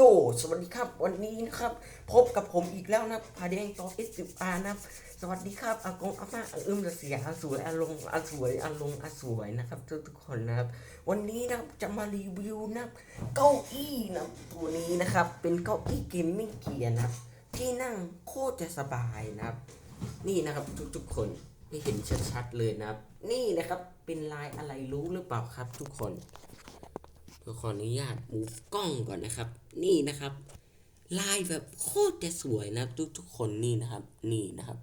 ย สวัสดีครับ วันนี้นะครับ พบกับผมอีกแล้วนะพาแดงต่อ s 1 r นะครับสวัสดีครับอากงอาม่าอาอึมอาเสียอาสวยอาลงอาสวยอาลงอาสวยนะครับทุกทุกคนนะครับ วันนี้นะครับจะมารีวิวนับเก้าอี้นะตัวนี้นะครับ เป็นเก้าอี้เกมมิ่งเกียร์นะที่นั่งโคตรจะสบายนะครับ นี่นะครับทุกๆคนให้เห็นชัดๆเลยนะครับ นี่นะครับเป็นลายอะไรรู้หรือเปล่าครับ ทุกคน ก็ขออนุญาตมูฟกล้องก่อนนะครับ นี่นะครับลายแบบโคตรจะสวยนะครับทุกๆคนนี่นะครับ นี่นะครับ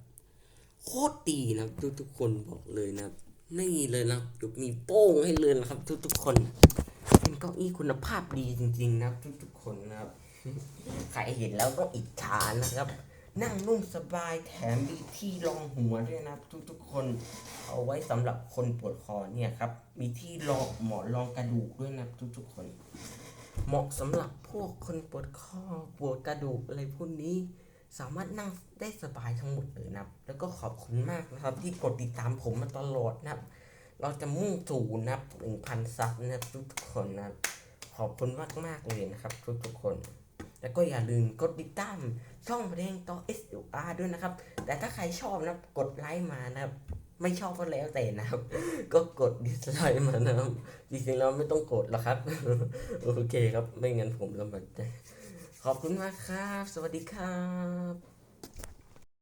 โคตรดีนะครับทุกๆคนบอกเลยนะนี่เลยนะครับยกมีวโป้งให้เลยนะครับ ทุกๆคน เป็นเก้าอี้คุณภาพดีจริง ๆ นะครับทุกๆคนนะครับใครเห็นแล้วต้องอิจฉานะครับ นั่งนุ่มสบายแถมมีที่รองหัวด้วยนะทุกๆคนเอาไว้สำหรับคนปวดคอเนี่ยครับ มีที่รองหมอนรองกระดูกด้วยนะทุกๆคน เหมาะสำหรับพวกคนปวดข้อปวดกระดูกอะไรพวกนี้ สามารถนั่งได้สบายทั้งหมดเลยนะแล้วก็ขอบคุณมากนะครับ ที่กดติดตามผมมาตลอดนะครับ เราจะมุ่งสู่นับหนึ่งพันซับนะครับทุกๆคนนะครับขอบคุณมากมากๆเลยนะครับ ทุกๆคน แล้วก็อย่าลืมกดติดตามช่องเพลงต่อ S U R ด้วยนะครับ แต่ถ้าใครชอบนะกดไลค์มานะครับ ไม่ชอบก็แล้วแต่นะครับ ก็กดดิสไลค์มานะครับจริงๆแล้วไม่ต้องกดหรอกครับ โอเคครับไม่งั้นผมลำบากใจขอบคุณมากครับ สวัสดีครับ